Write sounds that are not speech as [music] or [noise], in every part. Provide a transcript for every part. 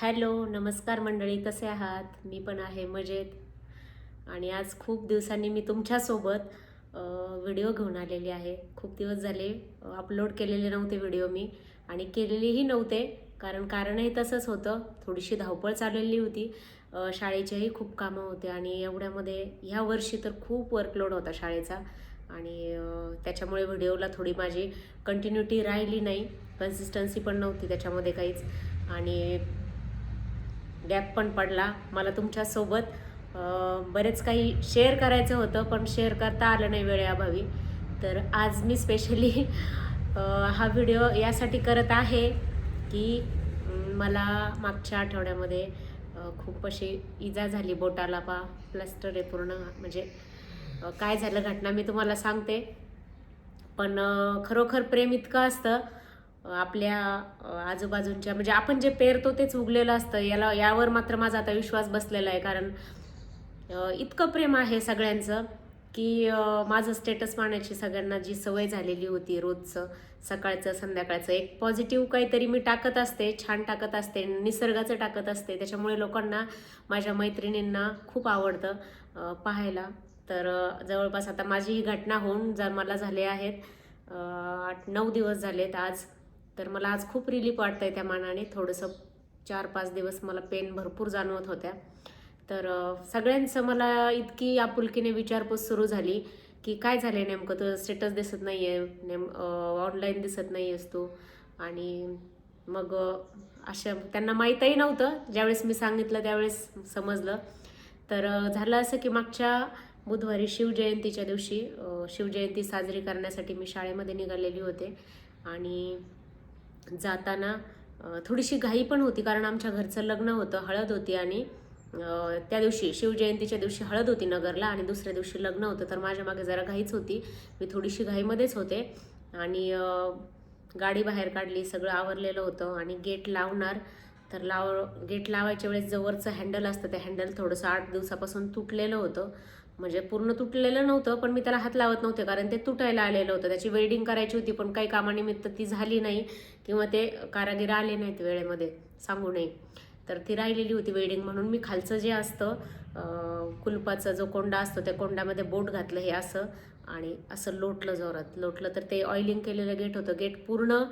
Hello नमस्कार मंडळी कसे आहात? मी पण आहे मजेत. आणि आज खूप दिवसांनी मी तुमच्यासोबत व्हिडिओ घेऊन आलेली आहे. खूप दिवस झाले अपलोड केलेले नव्हते व्हिडिओ मी आणि केलेलेही नव्हते. कारण कारणही तसंच होतं. थोडीशी धावपळ चाललेली होती. शाळेचेही खूप कामं होते आणि एवढ्यामध्ये ह्या वर्षी तर खूप वर्कलोड होता शाळेचा. आणि त्याच्यामुळे व्हिडिओला थोडी माझी कंटिन्युटी राहिली नाही. कन्सिस्टन्सी पण नव्हती त्याच्यामध्ये काहीच. आणि गॅप पण पडला. मला तुमच्यासोबत बरेच काही शेअर करायचं होतं पण शेअर करता आलं नाही वेळेअभावी. तर आज मी स्पेशली हा व्हिडिओ यासाठी करत आहे की मला मागच्या आठवड्यामध्ये खूप अशी इजा झाली बोटाला पा प्लस्टर आहे पूर्ण. म्हणजे काय झालं घटना मी तुम्हाला सांगते. पण खरोखर प्रेम इतकं असतं आपल्या आजूबाजूच्या म्हणजे आपण जे पेरतो तेच उगलेलं असतं. याला यावर मात्र माझा आता विश्वास बसलेला आहे. कारण इतकं प्रेम आहे सगळ्यांचं की माझं स्टेटस पाहण्याची सगळ्यांना जी सवय झालेली होती रोजचं सकाळचं संध्याकाळचं एक पॉझिटिव्ह काहीतरी मी टाकत असते छान टाकत असते निसर्गाचं टाकत असते. त्याच्यामुळे लोकांना माझ्या मैत्रिणींना खूप आवडतं पाहायला. तर जवळपास आता माझी ही घटना होऊन जा मला झाले आहेत आठ नऊ दिवस झालेत आज. तर मला आज खूप रिलीफ वाटतंय त्या मानाने. थोडंसं चार पाच दिवस मला पेन भरपूर जाणवत होत्या. तर सगळ्यांचं मला इतकी आपुलकीने विचारपूस सुरू झाली की काय झालंय नेमकं? तुझं स्टेटस दिसत नाही आहे नेम ऑनलाईन दिसत नाही आहेस तू. आणि मग अशा त्यांना माहीतही नव्हतं. ज्यावेळेस मी सांगितलं त्यावेळेस समजलं. तर झालं असं की मागच्या बुधवारी शिवजयंतीच्या दिवशी शिवजयंती साजरी करण्यासाठी मी शाळेमध्ये निघालेली होते. आणि जाताना थोडीशी घाई पण होती कारण आमच्या घरचं लग्न होतं हळद होती आणि त्या दिवशी शिवजयंतीच्या दिवशी हळद होती नगरला आणि दुसऱ्या दिवशी लग्न होतं. तर माझ्या मागे जरा घाईच होती. मी थोडीशी घाईमध्येच होते. आणि गाडी बाहेर काढली सगळं आवरलेलं होतं आणि गेट लावणार. तर लाव गेट लावायच्या वेळेस जवळचं हँडल असतं. ते हँडल थोडंसं आठ दिवसापासून तुटलेलं होतं. म्हणजे पूर्ण तुटलेलं नव्हतं पण मी त्याला हात लावत नव्हते कारण ते तुटायला आलेलं होतं. त्याची वेल्डिंग करायची होती पण काही कामानिमित्त ती झाली नाही किंवा ते कारागीर आले नाहीत वेळेमध्ये सांगू नये. तर ती राहिलेली होती वेल्डिंग म्हणून. मी खालचं जे असतं कुलपाचा जो कोंडा असतो त्या कोंडामध्ये बोट घातलं हे असं आणि असं लोटलं जोरात. लोटलं तर ते ऑइलिंग केलेलं गेट होतं. गेट पूर्ण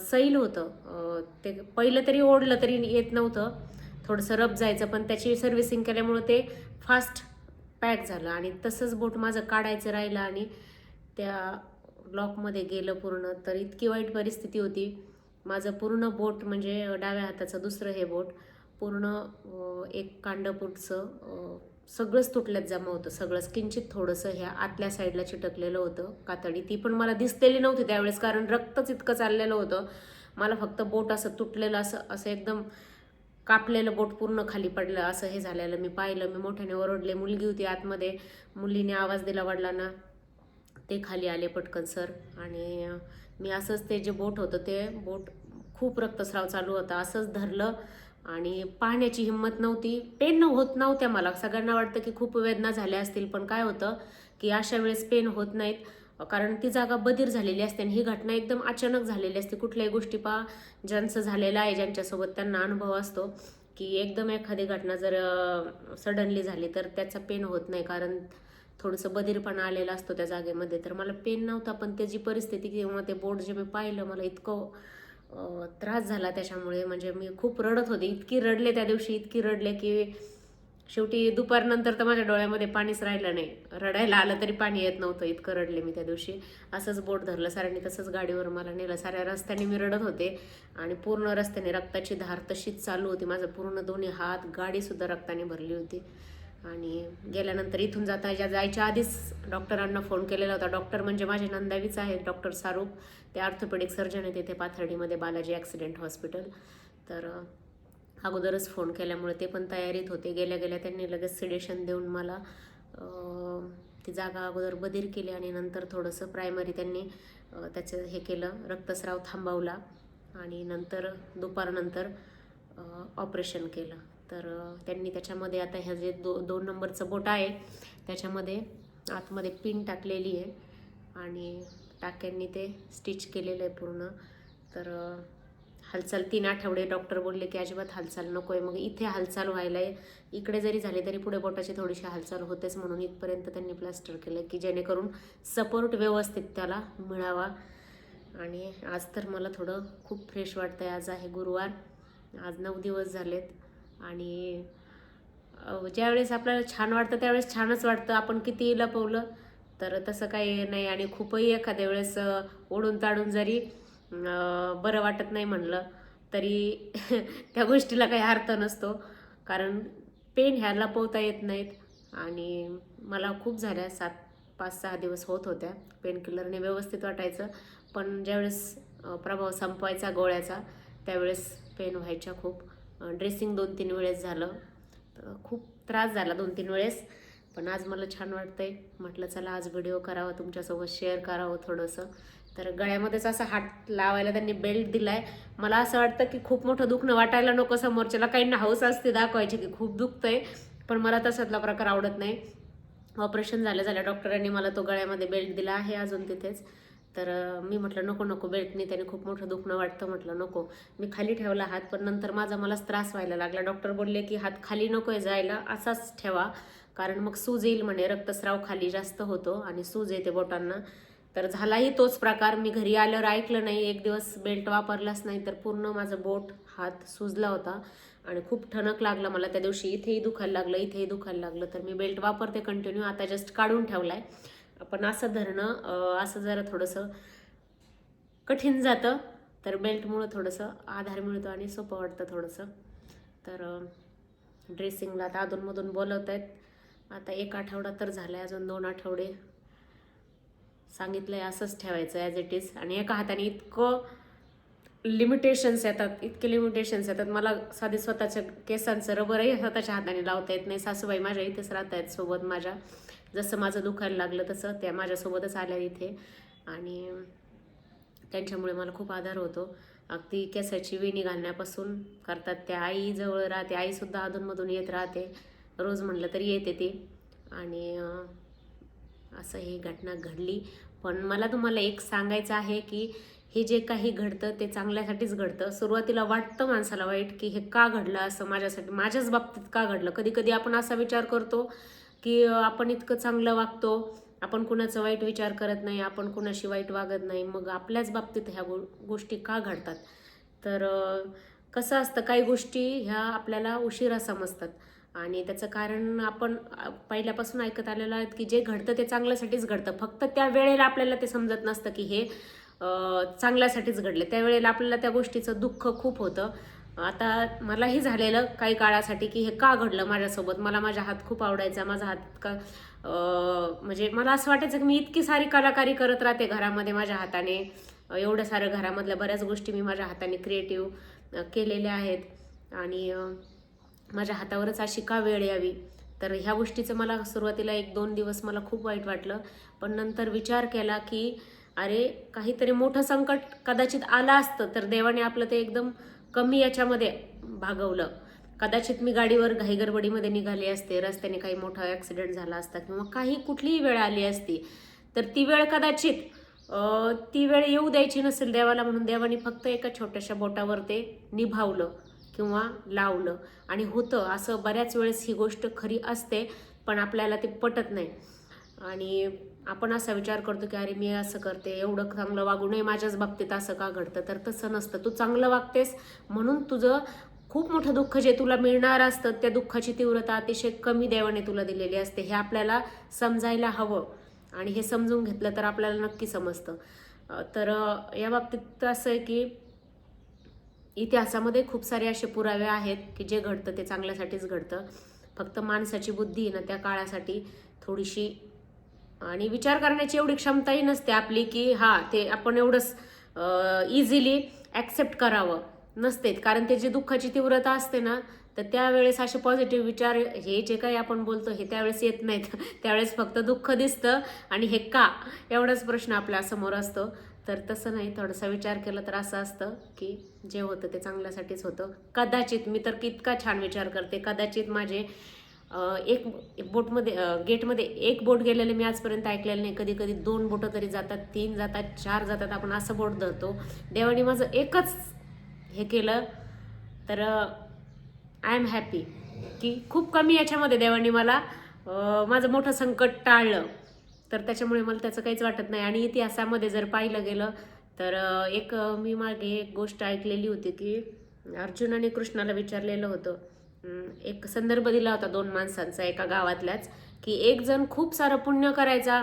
सैल होतं. ते पहिलं तरी ओढलं तरी येत नव्हतं. थोडंसं रब जायचं पण त्याची सर्व्हिसिंग केल्यामुळं ते फास्ट पॅक झालं आणि तसंच बोट माझं काढायचं राहिलं आणि त्या लॉकमध्ये गेलं पूर्ण तर इतकी वाईट परिस्थिती होती. माझं पूर्ण बोट म्हणजे डाव्या हाताचं दुसरं हे बोट पूर्ण एक कांडपूटचं सगळंच तुटल्यात जमा होतं. सगळंच किंचित थोडंसं ह्या आतल्या साईडला चिटकलेलं होतं कातडी. ती पण मला दिसलेली नव्हती त्यावेळेस कारण रक्तच इतकं चाललेलं होतं. मला फक्त बोट असं तुटलेलं असं असं एकदम कापलेलं बोट पूर्ण खाली पडलं असं हे झालेलं. मी पाहिलं मी मोठ्याने ओरडले. मुलगी होती आतमध्ये. मुलीने आवाज दिला वडिलांना. ते खाली आले पटकन सर. आणि मी असंच ते जे बोट होतं ते बोट खूप रक्तस्राव चालू होता. असंच धरलं. आणि पाहण्याची हिंमत नव्हती. पेन होत नव्हत्या मला. सगळ्यांना वाटतं की खूप वेदना झाल्या असतील पण काय होतं की अशा वेळेस पेन होत नाहीत. कारण ती जागा बधीर झालेली असते आणि ही घटना एकदम अचानक झालेली असते. कुठल्याही गोष्टी पा ज्यांचं झालेलं आहे ज्यांच्यासोबत त्यांना अनुभव असतो की एकदम एखादी घटना जर सडनली झाली तर त्याचा पेन होत नाही कारण थोडंसं बधीरपणा आलेला असतो त्या जागेमध्ये. तर मला पेन नव्हता पण त्याची परिस्थिती किंवा ते बोर्ड जे मी पाहिलं मला इतकं त्रास झाला त्याच्यामुळे. म्हणजे मी खूप रडत होते. इतकी रडले त्या दिवशी इतकी रडले की शेवटी दुपारनंतर तर माझ्या डोळ्यामध्ये पाणीच राहिलं नाही. रडायला आलं तरी पाणी येत नव्हतं इतकं रडले मी त्या दिवशी. असंच बोट धरलं साऱ्यांनी तसंच गाडीवर मला नेलं. साऱ्या रस्त्याने मी रडत होते आणि पूर्ण रस्त्याने रक्ताची धार तशीच चालू होती. माझं पूर्ण दोन्ही हात गाडीसुद्धा रक्ताने भरली होती. आणि गेल्यानंतर इथून जाता ज्या जायच्या आधीच डॉक्टरांना फोन केलेला होता. डॉक्टर म्हणजे माझे नंदावीच आहेत डॉक्टर सारूप. ते ऑर्थोपेडिक सर्जन आहेत तिथे पाथर्डीमध्ये बालाजी ॲक्सिडेंट हॉस्पिटल तर अगोदरच फोन केल्यामुळे ते पण तयारीत होते. गेल्या गेल्या त्यांनी लगेच सिडेशन देऊन मला ती जागा अगोदर बधीर केली आणि नंतर थोडंसं प्रायमरी त्यांनी त्याचं हे केलं रक्तस्राव थांबवला आणि नंतर दुपारनंतर ऑपरेशन केलं. तर त्यांनी त्याच्यामध्ये आता ह्या जे दो दोन नंबरचं बोट आहे त्याच्यामध्ये आतमध्ये पिन टाकलेली आहे आणि टाक्यांनी ते स्टिच केलेलं आहे पूर्ण. तर हालचाल तीन आठवडे डॉक्टर बोलले की अजिबात हालचाल नको आहे मग इथे हालचाल व्हायला आहे इकडे जरी झाली तरी पुढे बोटाची थोडीशी हालचाल होतेच म्हणून इथपर्यंत त्यांनी प्लास्टर केलं की जेणेकरून सपोर्ट व्यवस्थित त्याला मिळावा. आणि आज तर मला थोडं खूप फ्रेश वाटतं आहे आज आहे गुरुवार. आज नऊ दिवस झालेत. आणि ज्यावेळेस आपल्याला छान वाटतं त्यावेळेस छानच वाटतं. आपण किती लपवलं तर तसं काही नाही. आणि खूपही एखाद्या वेळेस ओढून ताडून जरी बरं वाटत नाही म्हणलं तरी [laughs] त्या गोष्टीला काही अर्थ नसतो. कारण पेन ह्या लपवता येत नाहीत. आणि मला खूप झाल्या सात पाच सहा दिवस होत होत्या पेन किलरने व्यवस्थित वाटायचं. पण ज्यावेळेस प्रभाव संपवायचा गोळ्याचा त्यावेळेस पेन व्हायच्या खूप. ड्रेसिंग दोन तीन वेळेस झालं. तर खूप त्रास झाला दोन तीन वेळेस. पण आज मला छान वाटतंय. म्हटलं चला आज व्हिडिओ करावा तुमच्यासोबत शेअर करावं थोडंसं. तर गळ्यामध्येच असा हात लावायला त्यांनी बेल्ट दिलाय. मला असं वाटतं की खूप मोठं दुखणं वाटायला नको समोरच्याला. काही हौस असते दाखवायची की खूप दुखतंय पण मला तसातला प्रकार आवडत नाही. ऑपरेशन झालं झालं डॉक्टरांनी मला तो गळ्यामध्ये बेल्ट दिला आहे अजून तिथेच. तर मी म्हटलं नको नको बेल्टने त्याने खूप मोठं दुखणं वाटतं. म्हटलं नको. मी खाली ठेवला हात पण नंतर माझा मलाच त्रास व्हायला लागला. डॉक्टर बोलले की हात खाली नको आहे जायला असाच ठेवा. कारण मग सूज येईल म्हणे रक्तस्राव खाली जास्त होतो आणि सूज येते बोटांना. तर झालाही तोच प्रकार. मी घरी आल्यावर ऐकलं नाही. एक दिवस बेल्ट वापरलाच नाही तर पूर्ण माझं बोट हात सुजला होता आणि खूप ठणक लागला मला. त्या दिवशी इथेही दुखायला लागलं इथेही दुखायला लागलं. तर मी बेल्ट वापरते कंटिन्यू आता जस्ट काढून ठेवलाय. पण असं धरणं असं जरा थोडंसं कठीण जातं तर बेल्टमुळं थोडंसं आधार मिळतो आणि सोपं वाटतं थोडंसं. तर ड्रेसिंगला आता अधूनमधून बोलवत आहेत आता एक आठवडा तर झाला आहे अजून दोन आठवडे. सांगितलंय असंच ठेवायचं ॲज इट इज आणि एका हाताने इतकं लिमिटेशन्स येतात इतके लिमिटेशन्स येतात. मला साधे स्वतःच्या केसांचं रबरही स्वतःच्या हाताने लावता येत नाही. सासूबाई माझ्या इथेच राहत आहेत सोबत माझ्या. जसं माझं दुखायला लागलं तसं त्या माझ्यासोबतच आल्या इथे. आणि त्यांच्यामुळे मला खूप आधार होतो. अगदी केसाची वेणी घालण्यापासून करतात त्या. आई जवळ राहते आईसुद्धा अधूनमधून येत राहते. रोज म्हणलं तरी येते ती. आणि असं ही घटना घडली. पण मला तुम्हाला एक सांगायचं आहे की हे जे काही घडतं ते चांगल्यासाठीच घडतं. सुरुवातीला वाटतं माणसाला वाईट की हे का घडलं असं माझ्यासाठी माझ्याच बाबतीत का घडलं? कधी कधी आपण असा विचार करतो की आपण इतकं चांगलं वागतो आपण कुणाचा वाईट विचार करत नाही आपण कुणाशी वाईट वागत नाही मग आपल्याच बाबतीत ह्या गो गोष्टी का घडतात? तर कसं असतं काही गोष्टी ह्या आपल्याला उशिरा समजतात. आणि त्याचं कारण आपण पहिल्यापासून ऐकत आलेलं आहे की जे घडतं ते चांगल्यासाठीच घडतं. फक्त त्या वेळेला आपल्याला ते समजत नसतं की हे चांगल्यासाठीच घडले. त्यावेळेला आपल्याला त्या गोष्टीचं दुःख खूप होतं. आता मलाही झालेलं काही काळासाठी की हे का घडलं माझ्यासोबत? मला माझा हात खूप आवडायचा. माझा हात का म्हणजे मला असं वाटायचं की मी इतकी सारी कलाकारी करत राहते घरामध्ये माझ्या हाताने. एवढं सारं घरामधल्या बऱ्याच गोष्टी मी माझ्या हाताने क्रिएटिव्ह केलेल्या आहेत. आणि माझ्या हातावरच अशी का वेळ यावी? तर ह्या गोष्टीचं मला सुरुवातीला एक दोन दिवस मला खूप वाईट वाटलं. पण नंतर विचार केला की अरे काहीतरी मोठं संकट कदाचित आलं असतं तर देवाने आपलं ते एकदम कमी याच्यामध्ये भागवलं. कदाचित मी गाडीवर घाईगडबडीमध्ये निघाली असते रस्त्याने काही मोठा ॲक्सिडेंट झाला असता किंवा काही कुठलीही वेळ आली असती तर ती वेळ कदाचित ती वेळ येऊ द्यायची नसेल देवाला म्हणून देवाने फक्त एका छोट्याशा बोटावर ते निभावलं. किंवा लावलं. आणि होतं असं बऱ्याच वेळेस ही गोष्ट खरी असते पण आपल्याला ते पटत नाही. आणि आपण असा विचार करतो की अरे मी असं करते एवढं चांगलं वागू नये माझ्याच बाबतीत असं का घडतं? तर तसं नसतं. तू चांगलं वागतेस म्हणून तुझं खूप मोठं दुःख जे तुला मिळणार असतं त्या दुःखाची तीव्रता अतिशय कमी देवाने तुला दिलेली असते हे आपल्याला समजायला हवं. आणि हे समजून घेतलं तर आपल्याला नक्की समजतं. तर या बाबतीत असं आहे की इतिहासामध्ये खूप सारे असे पुरावे आहेत की जे घडतं ते चांगल्यासाठीच घडतं. फक्त माणसाची बुद्धी ना त्या काळासाठी थोडीशी आणि विचार करण्याची एवढी क्षमताही नसते आपली की हा ते आपण एवढंच इझिली ॲक्सेप्ट करावं. नसतेत. कारण त्याची दुःखाची तीव्रता असते ना तर त्यावेळेस असे पॉझिटिव्ह विचार हे जे काही आपण बोलतो हे त्यावेळेस येत नाहीत. [laughs] त्यावेळेस फक्त दुःख दिसतं आणि हे का? एवढाच प्रश्न आपल्यासमोर असतो. तर तसं नाही थोडासा विचार केला तर असं असतं की जे होतं ते चांगल्यासाठीच होतं. कदाचित मी तर कितका छान विचार करते कदाचित माझे एक बोटमध्ये गेटमध्ये एक बोट गेलेले मी आजपर्यंत ऐकलेलं नाही. कधी कधी दोन बोटं तरी जातात तीन जातात चार जातात आपण असं बोट धरतो. देवाने माझं एकच हे केलं तर आय एम हॅपी की खूप कमी याच्यामध्ये देवाने मला माझं मोठं संकट टाळलं. तर त्याच्यामुळे मला त्याचं काहीच वाटत नाही. आणि इतिहासामध्ये जर पाहिलं गेलं तर एक मी मागे एक गोष्ट ऐकलेली होती की अर्जुनाने कृष्णाला विचारलेलं होतं एक संदर्भ दिला होता दोन माणसांचा एका गावातल्याच की एक जण खूप सारं पुण्य करायचा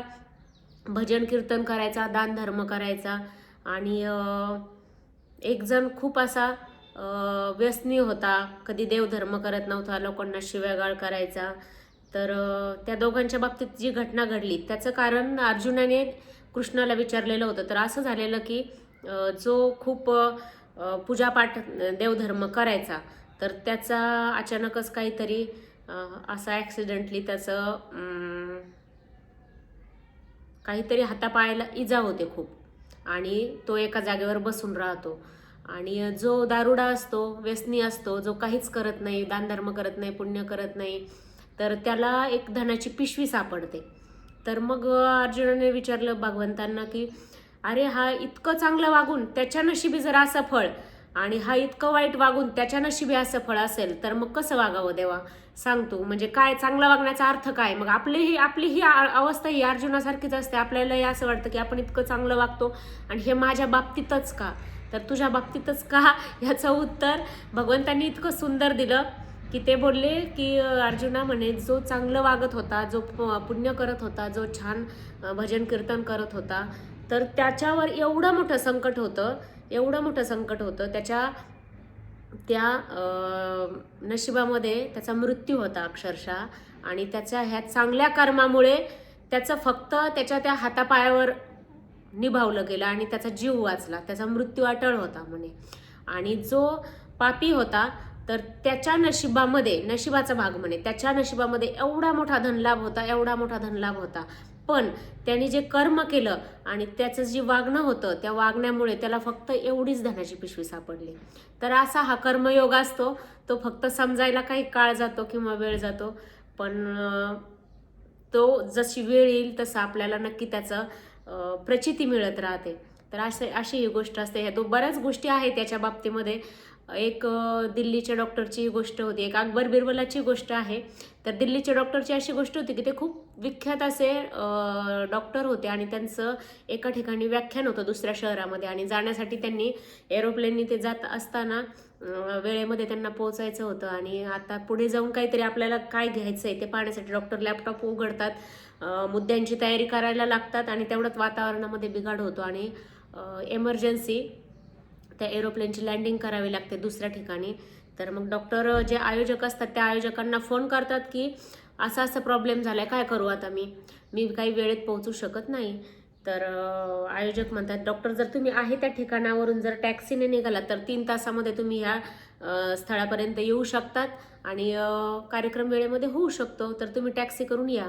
भजन कीर्तन करायचा दान धर्म करायचा आणि एक जण खूप असा व्यसनी होता. कधी देवधर्म करत नव्हता लोकांना शिव्यागाळ करायचा. तर त्या दोघांच्या बाबतीत जी घटना घडली त्याचं कारण अर्जुनाने कृष्णाला विचारलेलं होतं. तर असं झालेलं की जो खूप पूजापाठ देवधर्म करायचा तर त्याचा अचानकच काहीतरी असा ॲक्सिडेंटली त्याचं काहीतरी हातापायाला इजा होते खूप. आणि तो एका जागेवर बसून राहतो. आणि जो दारुडा असतो व्यसनी असतो जो काहीच करत नाही दानधर्म करत नाही पुण्य करत नाही तर त्याला एक धनाची पिशवी सापडते. तर मग अर्जुनाने विचारलं भगवंतांना की अरे हा इतकं चांगलं वागून त्याच्या नशिबी जर असं फळ आणि हा इतकं वाईट वागून त्याच्या नशिबी असं फळ असेल तर मग कसं वागावं देवा? सांगतो म्हणजे काय चांगलं वागण्याचा अर्थ काय? मग आपली ही आपली ही अवस्था ही अर्जुनासारखीच असते. आपल्यालाही असं वाटतं की आपण इतकं चांगलं वागतो आणि हे माझ्या बाबतीतच का? तर तुझ्या बाबतीतच का? [laughs] ह्याचं उत्तर भगवंतांनी इतकं सुंदर दिलं. की ते बोलले की अर्जुना म्हणे जो चांगलं वागत होता जो पुण्य करत होता जो छान भजन कीर्तन करत होता तर त्याच्यावर एवढं मोठं संकट होतं एवढं मोठं संकट होतं त्याच्या त्या नशिबामध्ये त्याचा मृत्यू होता अक्षरशः आणि त्याच्या ह्या चांगल्या कर्मामुळे त्याचं फक्त त्याच्या त्या हातापायावर निभावलं गेलं आणि त्याचा जीव वाचला त्याचा मृत्यू अटळ होता म्हणे. आणि जो पापी होता तर त्याच्या नशिबामध्ये नशिबाचा भाग म्हणे त्याच्या नशिबामध्ये एवढा मोठा धनलाभ होता एवढा मोठा धनलाभ होता. पण त्याने जे कर्म केलं आणि त्याचं जे वागणं होतं त्या वागण्यामुळे त्याला फक्त एवढीच धनाची पिशवी सापडली. तर असा हा कर्मयोग असतो तो फक्त समजायला काही काळ जातो किंवा वेळ जातो पण तो जशी वेळ येईल तसं आपल्याला नक्की त्याचं प्रचिती मिळत राहते. तर असे अशी ही गोष्ट असते. ह्या दो बऱ्याच गोष्टी आहेत त्याच्या बाबतीमध्ये. एक दिल्लीच्या डॉक्टरची गोष्ट होती. एक अकबर बिरबलाची गोष्ट आहे. तर दिल्लीच्या डॉक्टरची अशी गोष्ट होती की ते खूप विख्यात असे डॉक्टर होते आणि त्यांचं एका ठिकाणी व्याख्यान होतं दुसऱ्या शहरामध्ये आणि जाण्यासाठी त्यांनी एरोप्लेननी ते जात असताना वेळेमध्ये त्यांना पोहोचायचं होतं आणि आता पुढे जाऊन काहीतरी आपल्याला काय घ्यायचं आहे ते पाहण्यासाठी डॉक्टर लॅपटॉप उघडतात मुद्द्यांची तयारी करायला लागतात आणि तेवढ्यात वातावरणामध्ये बिघाड होतो आणि एमर्जन्सी त्या एरोप्लेनची लँडिंग करावी लागते दुसऱ्या ठिकाणी. तर मग डॉक्टर जे आयोजक असतात त्या आयोजकांना फोन करतात की असा असा प्रॉब्लेम झाला आहे काय करू आता मी? मी काही वेळेत पोहोचू शकत नाही. तर आयोजक म्हणतात डॉक्टर जर तुम्ही आहे त्या ठिकाणावरून जर टॅक्सीने निघाला तर तीन तासामध्ये तुम्ही ह्या स्थळापर्यंत येऊ शकतात आणि कार्यक्रम वेळेमध्ये होऊ शकतो. तर तुम्ही टॅक्सी करून या.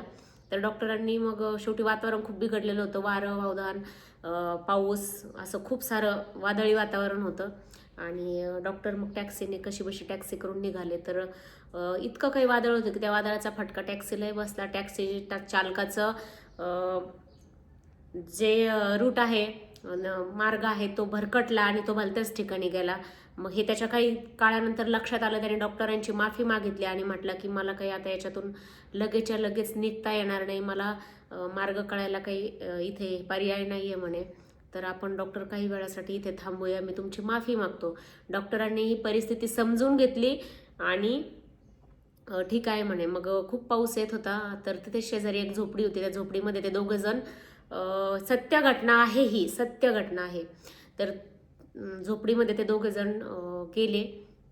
तर डॉक्टरांनी मग शेवटी वातावरण खूप बिघडलेलं होतं. वारं वावदान पाऊस असं खूप सारं वादळी वातावरण होतं. आणि डॉक्टर मग टॅक्सीने कशी बशी टॅक्सी करून निघाले. तर इतकं काही वादळ होतं की त्या वादळाचा फटका टॅक्सीलाही बसला. टॅक्सी त्या चालकाचं जे रूट आहे न- मार्ग आहे तो भरकटला आणि तो भलत्याच ठिकाणी गेला. मग हे त्याच्या काही काळानंतर लक्षात आलं त्याने डॉक्टरांची माफी मागितली आणि म्हटलं की मला काही आता याच्यातून लगेचच्या लगेच निघता येणार नाही मला मार्ग कळायला काही इथे पर्याय नाही आहे म्हणे. तर आपण डॉक्टर काही वेळासाठी इथे थांबूया मी तुमची माफी मागतो. डॉक्टरांनी ही परिस्थिती समजून घेतली आणि ठीक आहे म्हणे. मग खूप पाऊस येत होता तर तिथे शेजारी एक झोपडी होती. त्या झोपडीमध्ये ते दोघं जण सत्य घटना आहे ही सत्य घटना आहे. तर झोपडीमध्ये ते दोघे जण गेले.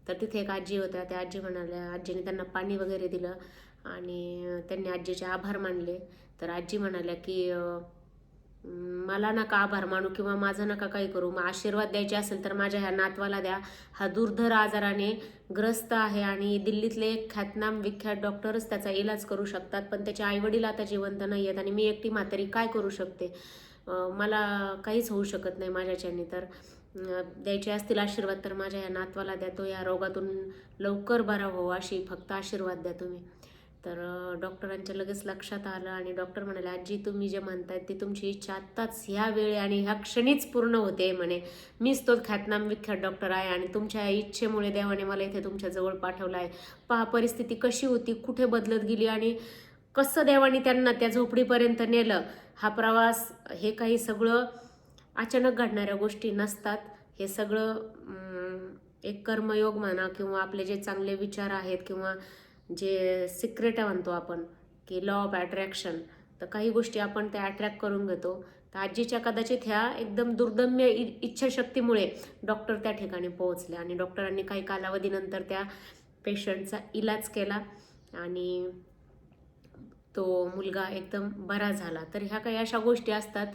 तर तिथे एक आजी होत्या. त्या आजी म्हणाल्या आजीने त्यांना पाणी वगैरे दिलं आणि त्यांनी आजीचे आभार मानले. तर आजी म्हणाल्या की मला नका आभार मानू किंवा माझं नका काही करू. मग आशीर्वाद द्यायचे असेल तर माझ्या ह्या नातवाला द्या. हा दुर्धर आजाराने ग्रस्त आहे आणि दिल्लीतले ख्यातनाम विख्यात डॉक्टरच त्याचा इलाज करू शकतात. पण त्याचे आईवडील आता जिवंत नाही आहेत आणि मी एकटी म्हातारी काय करू शकते? मला काहीच होऊ शकत नाही माझ्याच्याने. तर द्यायचे असतील आशीर्वाद तर माझ्या या नातवाला द्या. तो या रोगातून लवकर बरा हो अशी फक्त आशीर्वाद द्या तुम्ही. तर डॉक्टरांच्या लगेच लक्षात आलं आणि डॉक्टर म्हणाले आजी तुम्ही जे म्हणताय ती तुमची इच्छा आत्ताच ह्या वेळी आणि ह्या क्षणीच पूर्ण होते म्हणे. मीच तो ख्यातनाम विख्यात डॉक्टर आहे आणि तुमच्या इच्छेमुळे देवाने मला इथे तुमच्या जवळ पाठवलं आहे पहा परिस्थिती कशी होती कुठे बदलत गेली आणि कसं देवाने त्यांना त्या झोपडीपर्यंत नेलं? हा प्रवास हे काही सगळं अचानक घडणाऱ्या गोष्टी नसतात. हे सगळं एक कर्मयोग म्हणा किंवा आपले जे चांगले विचार आहेत किंवा जे सिक्रेट म्हणतो आपण की लॉ ऑफ अट्रॅक्शन तर काही गोष्टी आपण त्या अट्रॅक्ट करून घेतो. तर आजीच्या कदाचित ह्या एकदम दुर्दम्य इ इच्छाशक्तीमुळे डॉक्टर त्या ठिकाणी पोहोचले आणि डॉक्टरांनी काही कालावधीनंतर त्या पेशंटचा इलाज केला आणि तो मुलगा एकदम बरा झाला. तर ह्या काही अशा गोष्टी असतात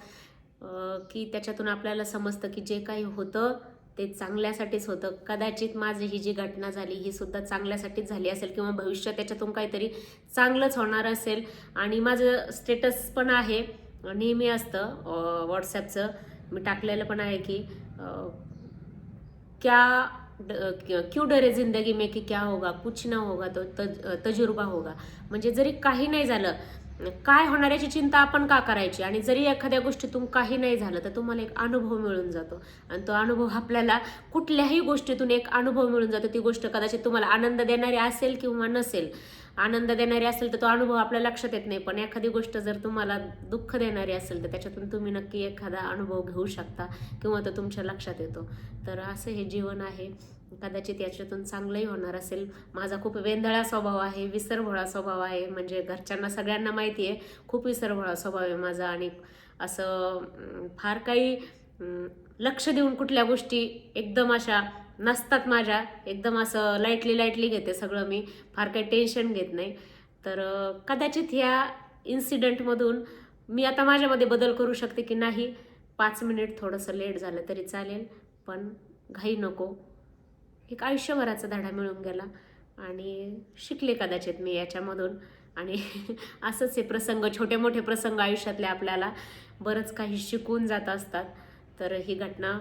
की त्याच्यातून आपल्याला समजतं की जे काही होतं ते चांगल्यासाठीच होतं. कदाचित माझी ही जी घटना झाली ही सुद्धा चांगल्यासाठीच झाली असेल किंवा भविष्यात त्याच्यातून काहीतरी चांगलंच होणार असेल. आणि माझं स्टेटस पण आहे नेहमी असतं व्हॉट्सॲपचं मी टाकलेलं पण आहे की क्या ड- डरे जिंदगी में की क्या होगा कुछ ना होगा तो तज तजुर्बा होगा. म्हणजे जरी काही नाही झालं काय होणार याची चिंता आपण का करायची? आणि जरी एखाद्या गोष्टीतून काही नाही झालं तर तुम्हाला एक अनुभव मिळून जातो. आणि तो अनुभव आपल्याला कुठल्याही गोष्टीतून एक अनुभव मिळून जातो. ती गोष्ट कदाचित तुम्हाला आनंद देणारी असेल किंवा नसेल. आनंद देणारी असेल तर तो अनुभव आपल्या लक्षात येत नाही. पण एखादी गोष्ट जर तुम्हाला दुःख देणारी असेल तर त्याच्यातून तुम्ही नक्की एखादा अनुभव घेऊ शकता किंवा तो तुमच्या लक्षात येतो. तर असं हे जीवन आहे. कदाचित याच्यातून चांगलंही होणार असेल. माझा खूप वेंदळा स्वभाव आहे विसरभोळा स्वभाव आहे. म्हणजे घरच्यांना सगळ्यांना माहिती आहे खूप विसरभोळा स्वभाव आहे माझा. आणि असं फार काही लक्ष देऊन कुठल्या गोष्टी एकदम अशा नसतात माझ्या. एकदम असं लाईटली लाईटली घेते सगळं मी. फार काही टेन्शन घेत नाही. तर कदाचित ह्या इन्सिडेंटमधून मी आता माझ्यामध्ये बदल करू शकते की नाही? पाच मिनिट थोडंसं लेट झालं तरी चालेल. पण घाई नको. एक आयुष्यभराचा धडा मिळून गेला. आणि शिकले कदाचित मी याच्यामधून. आणि [laughs] असंच हे प्रसंग छोटे मोठे प्रसंग आयुष्यातले आपल्याला बरंच काही शिकून जात असतात. तर ही घटना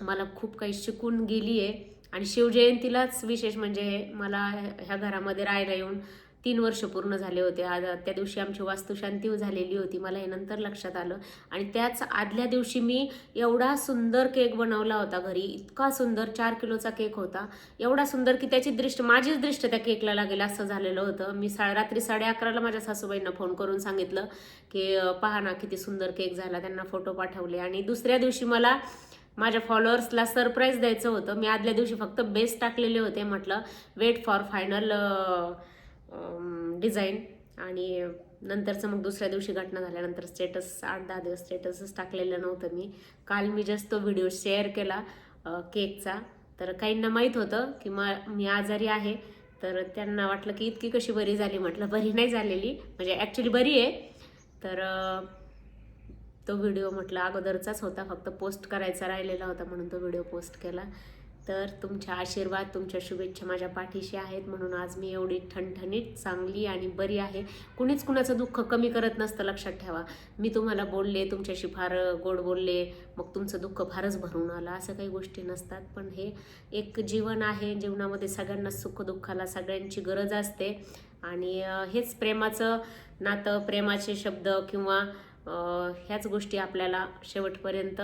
मला खूप काही शिकून गेली आहे आणि शिवजयंतीलाच विशेष म्हणजे मला ह्या घरामध्ये राहायला येऊन तीन वर्ष पूर्ण झाले होते. आज त्या दिवशी आमची वास्तुशांती झालेली होती. मला हे नंतर लक्षात आलं. आणि त्याच आदल्या दिवशी मी एवढा सुंदर केक बनवला होता घरी. इतका सुंदर चार किलोचा केक होता. एवढा सुंदर की त्याची दृष्ट माझीच दृष्ट त्या केकला लागेल असं झालेलं होतं. मी सा रात्री साडे अकराला माझ्या सासूबाईंना फोन करून सांगितलं की पहा ना किती सुंदर केक झाला. त्यांना फोटो पाठवले. आणि दुसऱ्या दिवशी मला माझ्या फॉलोअर्सला सरप्राईज द्यायचं होतं. मी आदल्या दिवशी फक्त बेस्ट टाकलेले होते म्हटलं. वेट फॉर फायनल डिझाईन आणि नंतरचं मग दुसऱ्या दिवशी घटना झाल्यानंतर स्टेटस आठ दहा दिवस स्टेटसच टाकलेलं नव्हतं मी. काल मी जस्ट तो व्हिडिओ शेअर केला केकचा तर काहींना माहीत होतं की मा मी आजारी आहे. तर त्यांना वाटलं की इतकी कशी बरी झाली? म्हटलं बरी नाही झालेली. म्हणजे ॲक्च्युली बरी आहे. तर तो व्हिडिओ म्हटलं अगोदरचाच होता. फक्त पोस्ट करायचा राहिलेला होता म्हणून तो व्हिडिओ पोस्ट केला. तर तुमच्या आशीर्वाद तुमच्या शुभेच्छा माझ्या पाठीशी आहेत. म्हणून आज मी एवढी ठणठणीत चांगली आणि बरी आहे. कुणीच कुणाचं दुःख कमी करत नसतं लक्षात ठेवा. मी तुम्हाला बोलले तुमच्याशी फार गोड बोलले मग तुमचं दुःख फारच भरून आलं. असं काही गोष्टी नसतात. पण हे एक जीवन आहे. जीवनामध्ये सगळ्यांना सुख दुःखाला सगळ्यांची गरज असते. आणि हेच प्रेमाचं नातं प्रेमाचे शब्द किंवा ह्याच गोष्टी आपल्याला शेवटपर्यंत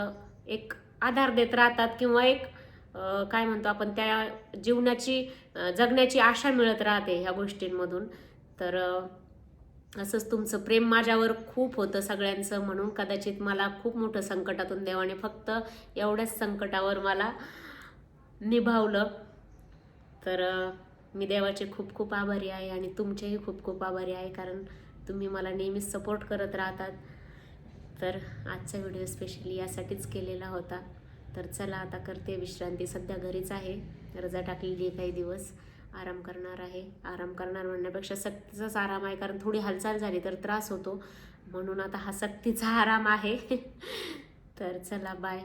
एक आधार देत राहतात किंवा एक काय म्हणतो आपण त्या जीवनाची जगण्याची आशा मिळत राहते ह्या गोष्टींमधून. तर असंच तुमचं प्रेम माझ्यावर खूप होतं सगळ्यांचं म्हणून. कदाचित मला खूप मोठं संकटातून देवाने फक्त एवढ्याच संकटावर मला निभावलं. तर मी देवाचे खूप खूप आभारी आहे आणि तुमचेही खूप खूप आभारी आहे कारण तुम्ही मला नेहमीच सपोर्ट करत राहतात. तर आजचा व्हिडिओ स्पेशली यासाठीच केलेला होता. तर चला आता करते विश्रांती. सध्या घरीच आहे. रजा टाकलेली आहे काही दिवस. आराम करणार आहे. आराम करणार म्हणण्यापेक्षा सक्तीचाच आराम आहे कारण थोडी हालचाल झाली तर त्रास होतो. म्हणून आता हा सक्तीचा आराम आहे. [laughs] तर चला बाय